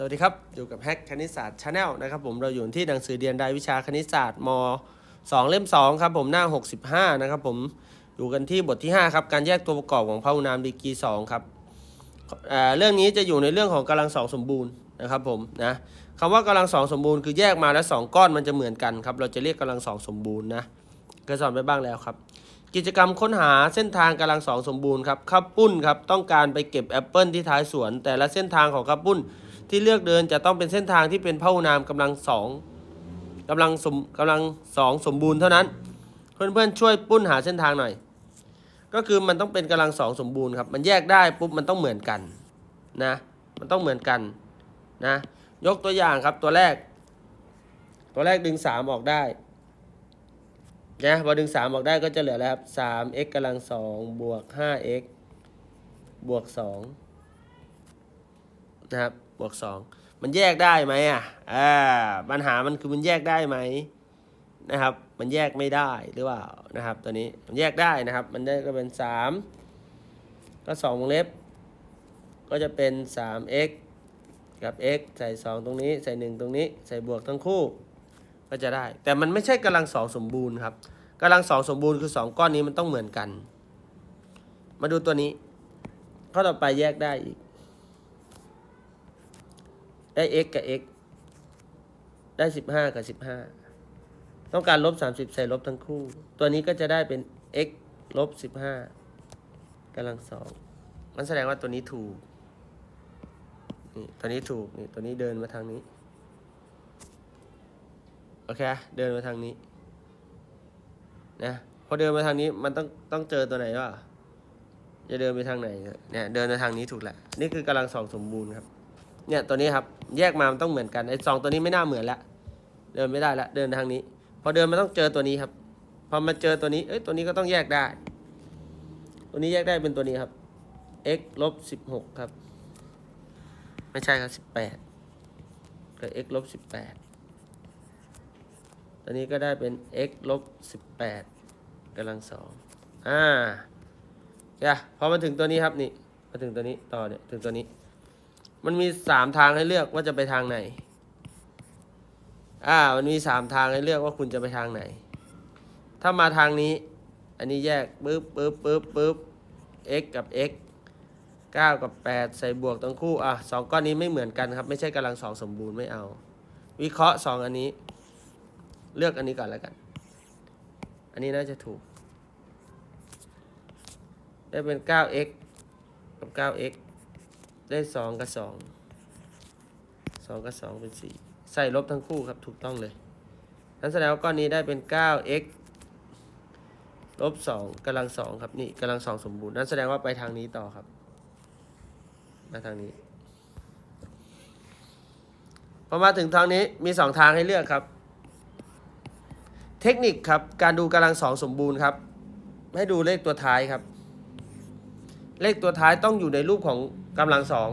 สวัสดีครับ อยู่กับแฮกคณิตศาสตร์ชาแนลนะครับผมเราอยู่ที่หนังสือเรียนรายวิชาคณิตศาสตร์ม 2 เล่ม 2 ครับผมหน้า 65 นะครับผมอยู่กันที่บทที่ 5 ครับ การแยกตัวประกอบของพหุนามดีกรี2ครับเเรื่องนี้จะอยู่ในเรื่องของกำลังสองสมบูรณ์นะครับผมนะคำว่ากำลังสองสมบูรณ์คือแยกมาแล้ว 2 ก้อนมันจะเหมือนกันครับเราจะเรียกกำลังสองสมบูรณ์นะเคยสอนไปบ้างแล้วครับ กิจกรรมค้นหาเส้นทางกำลังสองสมบูรณ์ครับข้าปุ้นครับต้องการไปเก็บแอปเปิลที่ท้ายสวน แต่ละเส้นทางของข้าปุ้น ที่เลือกเดินจะต้องเป็นเส้นทางที่เป็นพหุนามกำลังสองกำลังสมกำลังสองสมบูรณ์เท่านั้น เพื่อนๆช่วยปุ้นหาเส้นทางหน่อย ก็คือมันต้องเป็นกำลังสองสมบูรณ์ครับ มันแยกได้ปุ๊บมันต้องเหมือนกันนะมันต้องเหมือนกันนะยกตัวอย่างครับตัวแรก ตัวแรกดึงสามออกได้นะพอดึงสามออกได้ก็จะเหลือแล้วครับสาม x กำลังสองบวกห้า x บวกสองนะครับ บวกสองมันแยกได้ไหมอะอ่าปัญหามันคือมันแยกได้ไหมนะครับ มันแยกไม่ได้หรือเปล่านะครับ ตัวนี้มันแยกได้นะครับ มันได้ก็เป็นสามก็สองวงเล็บ ก็จะเป็นสาม x กับ x ใส่สองตรงนี้ ใส่หนึ่งตรงนี้ ใส่บวกทั้งคู่ ก็จะได้ แต่มันไม่ใช่กำลังสองสมบูรณ์ครับกำลังสองสมบูรณ์คือสองก้อนนี้มันต้องเหมือนกัน มาดูตัวนี้ข้อต่อไปแยกได้อีก ได้ x กับ x ได้สิบห้ากับสิบห้าต้องการลบสามสิบใส่ลบทั้งคู่ ตัวนี้ก็จะได้เป็น x ลบสิบห้ากำลังสองมันแสดงว่าตัวนี้ถูก นี่ ตัวนี้ถูก นี่ ตัวนี้เดินมาทางนี้ โอเค เดินมาทางนี้ นะพอเดินมาทางนี้มันต้องต้องเจอตัวไหนวะจะเดินไปทางไหน เนี่ย เดินมาทางนี้ถูกแหละ นี่คือกำลังสองสมบูรณ์ครับ เนี่ยตัวนี้ครับแยกมามันต้องเหมือนกันไอ้สองตัวนี้ไม่น่าเหมือนละเดินไม่ได้ละเดินทางนี้ พอเดินมันต้องเจอตัวนี้ครับ พอมาเจอตัวนี้เอ้ยตัวนี้ก็ต้องแยกได้ ตัวนี้แยกได้เป็นตัวนี้ครับ x ลบสิบหกครับ ไม่ใช่ครับสิบแปดกับ x ลบสิบแปดตัวนี้ก็ได้เป็น x ลบสิบแปดกำลังสองอ่าจ้ะพอมาถึงตัวนี้ครับนี่มาถึงตัวนี้ต่อเนี่ยถึงตัวนี้ มันมีสามทางให้เลือกว่าจะไปทางไหน อ่า มันมีสามทางให้เลือกว่าคุณจะไปทางไหน ถ้ามาทางนี้ อันนี้แยกปึ๊บปึ๊บปึ๊บปึ๊บ x กับ x 9 กับ 8 ใส่บวกทั้งคู่ อะสองก้อนนี้ไม่เหมือนกันครับ ไม่ใช่กำลังสองสมบูรณ์ไม่เอา วิเคราะห์สองอันนี้ เลือกอันนี้ก่อนแล้วกัน อันนี้น่าจะถูก ได้เป็น 9x กับ 9x ได้2กับ2 2กับ2เป็น4ใส่ลบทั้งคู่ครับถูกต้องเลยนั้นแสดงว่าก้อนนี้ได้เป็น 9x ลบ2กำลัง2ครับนี่กำลัง2สมบูรณ์นั้นแสดงว่าไปทางนี้ต่อครับมาทางนี้พอมาถึงทางนี้มี2ทางให้เลือกครับ เทคนิคครับการดูกำลังสองสมบูรณ์ครับ ให้ดูเลขตัวท้ายครับ เลขตัวท้ายต้องอยู่ในรูปของ กำลังสอง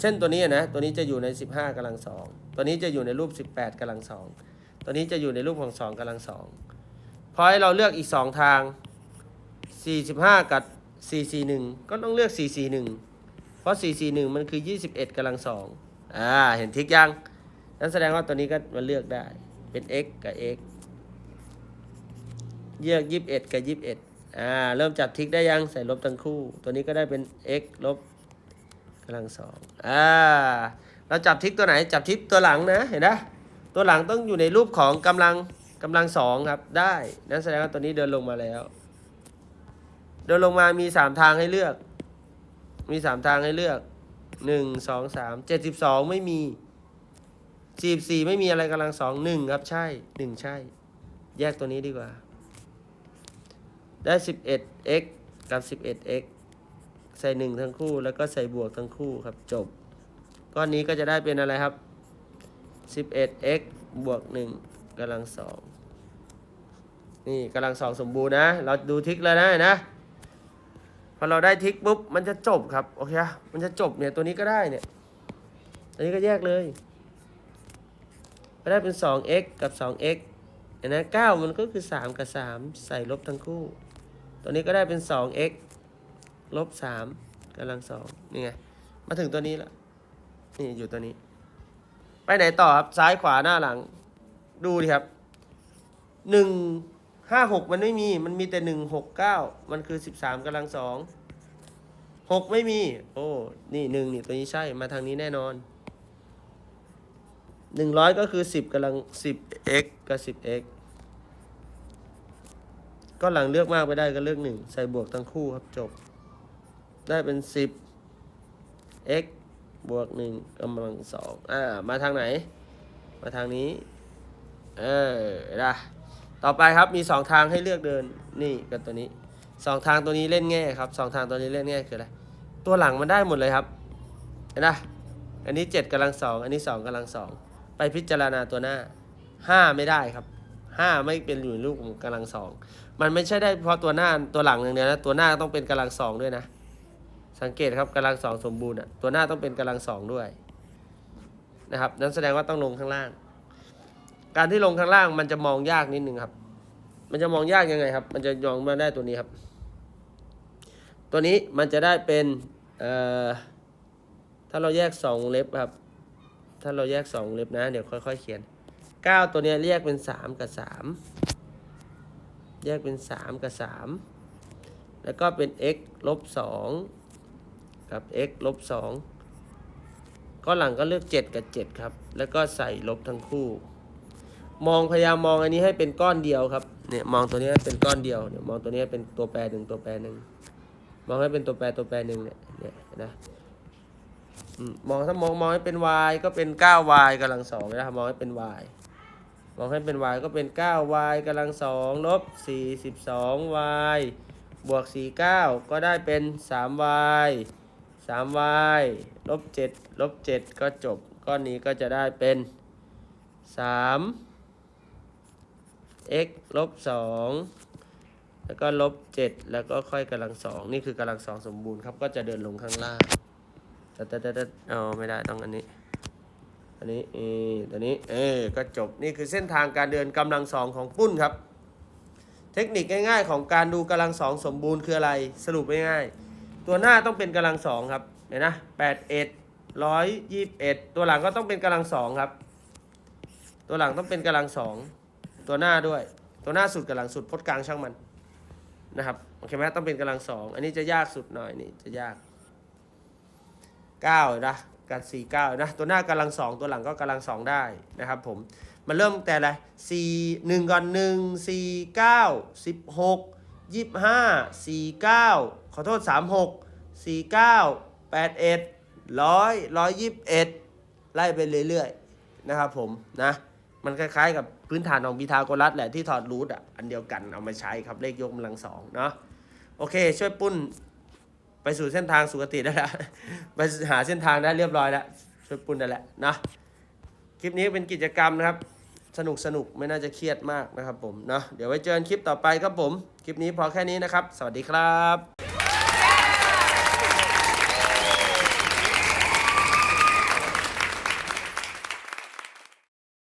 เช่นตัวนี้นะตัวนี้จะอยู่ใน 15กำลังสองตัวนี้จะอยู่ในรูป 18กำลังสองตัวนี้จะอยู่ในรูปของ 2กำลังสองพอให้เราเลือกอีก 2 ทาง 45 กับ 441 ก็ต้องเลือก 441 เพราะ 441 มันคือ 21กำลังสองอ่าเห็นทิกยังนั่นแสดงว่าตัวนี้ก็มาเลือกได้เป็น x กับ x เยือกยี่สิบเอ็ดกับยี่สิบเอ็ดอ่าเริ่มจับทิกได้ยังใส่ลบทั้งคู่ ตัวนี้ก็ได้เป็น x ลบ กำลังสองอ่าเราจับทิกตัวไหนจับทิกตัวหลังนะเห็นนะตัวหลังต้องอยู่ในรูปของกำลังกำลังสองครับได้นั่นแสดงว่าตัวนี้เดินลงมาแล้ว เดินลงมามีสามทางให้เลือก มีสามทางให้เลือกหนึ่งสองสามเจ็ดสิบสองไม่มีสี่สี่ไม่มีอะไรกำลังสองหนึ่งครับใช่หนึ่งใช่ แยกตัวนี้ดีกว่า ได้ 11x กับ 11x ใส่1ทั้งคู่ แล้วก็ใส่บวกทั้งคู่ครับจบ ก้อนนี้ก็จะได้เป็นอะไรครับ 11x บวก1กำลังสองนี่กำลังสองสมบูรณ์นะ เราดูทิกแล้วนะนะพอเราได้ทิกปุ๊บมันจะจบครับโอเคมันจะจบเนี่ยตัวนี้ก็ได้เนี่ยตัวนี้ก็แยกเลยก็ได้เป็น 2x กับ 2x เห็นไหม9มันก็คือ 3 กับ 3 ใส่ลบทั้งคู่ ตัวนี้ก็ได้เป็น 2x ลบ3กำลัง2นี่ไง มาถึงตัวนี้แล้ว นี่อยู่ตัวนี้ ไปไหนต่อครับ ซ้ายขวาหน้าหลัง ดูดิครับหนึ่งห้าหกมันไม่มี มันมีแต่หนึ่งหกเก้ามันคือสิบสามกำลังสองหกไม่มี โอ้ นี่หนึ่งนี่ตัวนี้ใช่ มาทางนี้แน่นอนหนึ่งร้อยก็คือสิบกำลังสิบ x กับสิบ x ก็หลังเลือกมากไปได้ก็เลือกหนึ่งใส่บวกทั้งคู่ครับจบ ได้เป็นสิบ x บวกหนึ่งกำลังสองอ่า มาทางไหน มาทางนี้ เออนะต่อไปครับมีสองทางให้เลือกเดิน นี่กับตัวนี้สองทางตัวนี้เล่นง่ายครับสองทางตัวนี้เล่นง่ายคืออะไร ตัวหลังมันได้หมดเลยครับ เห็นปะอันนี้เจ็ดกำลังสอง อันนี้สองกำลังสอง ไปพิจารณาตัวหน้าห้าไม่ได้ครับห้าไม่เป็นอยู่ในรูปของกำลังสอง มันไม่ใช่ได้เพราะตัวหน้าตัวหลังอย่างเดียวนะ ตัวหน้าต้องเป็นกำลังสองด้วยนะ สังเกตครับกำลังสองสมบูรณ์อะตัวหน้าต้องเป็นกำลังสองด้วยนะครับนั่นแสดงว่าต้องลงข้างล่าง การที่ลงข้างล่างมันจะมองยากนิดนึงครับ มันจะมองยากยังไงครับ มันจะยองมาได้ตัวนี้ครับ ตัวนี้มันจะได้เป็นเอ่อถ้าเราแยกสองเล็บครับ ถ้าเราแยกสองเล็บนะ เดี๋ยวค่อยๆเขียนเก้าตัวนี้แยกเป็นสามกับสามแยกเป็นสามกับสามแล้วก็เป็น x ลบสอง กับ x ลบสองก็หลังก็เลือกเจ็ดกับเจ็ดครับ แล้วก็ใส่ลบทั้งคู่ มองพยายามมองอันนี้ให้เป็นก้อนเดียวครับ เนี่ยมองตัวนี้ให้เป็นก้อนเดียวเนี่ยมองตัวนี้เป็นตัวแปรหนึ่งตัวแปรหนึ่งมองให้เป็นตัวแปรตัวแปรหนึ่งเนี่ยเนี่ยนะมองถ้ามองมองให้เป็น y ก็เป็น 9y กำลังสองนะครับมองให้เป็น y มองให้เป็น y ก็เป็น 9y กำลังสองลบ 42y บวก 49 ก็ได้เป็น 3y 3y ลบ7ลบ7ก็จบ ก้อนนี้ก็จะได้เป็น 3 x ลบสองแล้วก็ลบเจ็ดแล้วก็ค่อยกำลังสองนี่คือกำลังสองสมบูรณ์ครับ ก็จะเดินลงข้างล่างแต่แต่แต่เอาไม่ได้ต้องอันนี้อันนี้เออตัวนี้เออก็จบนี่คือเส้นทางการเดินกำลังสองของปุ้นครับ เทคนิคง่ายๆ ของการดูกำลังสองสมบูรณ์คืออะไร สรุปง่ายๆ ตัวหน้าต้องเป็นกำลังสองครับเห็นนะแปดเอ็ดร้อยยี่สิบเอ็ดตัวหลังก็ต้องเป็นกำลังสองครับ ตัวหลังต้องเป็นกำลังสองตัวหน้าด้วย ตัวหน้าสุดกับหลังสุดพจน์กลางช่างมันนะครับโอเคไหมต้องเป็นกำลังสองอันนี้จะยากสุดหน่อยนี่จะยากเก้านะการสี่เก้านะตัวหน้ากำลังสองตัวหลังก็กำลังสองได้นะครับผมมันเริ่มแต่อะไรสี่หนึ่งก่อนหนึ่งสี่เก้าสิบหกยี่สิบห้าสี่เก้า อโทษสามหกสี่เก้าแปดเอ็ดร้อยร้อยยี่สิบเอ็ดไล่ไปเรื่อยๆ นะครับผมนะ มันคล้ายๆกับพื้นฐานของพีทาโกรัสแหละที่ถอดรูทอะ อันเดียวกันเอามาใช้ครับเลขยกกำลังสองเนาะโอเค ช่วยปุ้นไปสู่เส้นทางสุขติได้แล้วไปหาเส้นทางได้เรียบร้อยแล้วช่วยปุ้นได้แล้วนะคลิปนี้เป็นกิจกรรมนะครับ สนุกสนุกไม่น่าจะเครียดมากนะครับผมเนาะเดี๋ยวไว้เจอกันคลิปต่อไปครับผม คลิปนี้พอแค่นี้นะครับ สวัสดีครับ